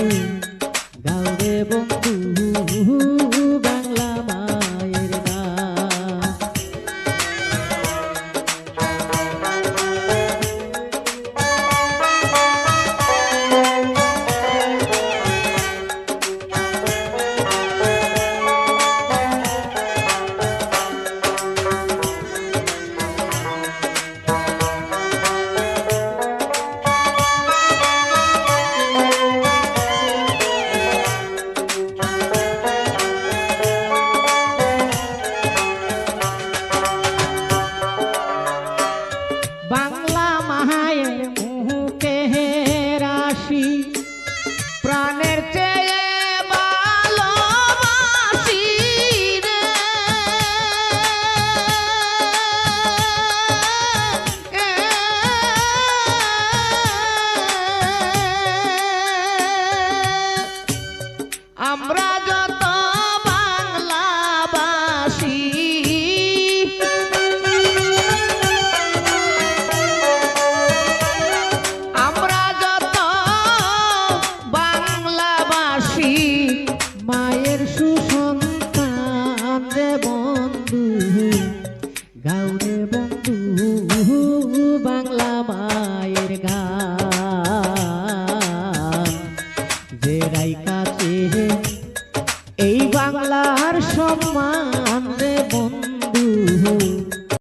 বন্ধু রাশি প্রাণের চেয়ে ভালোবাসি রে। আমরা গাউরে বন্ধু বাংলা মায়ের গান। যে রাই কাছে এই বাংলার সম্মান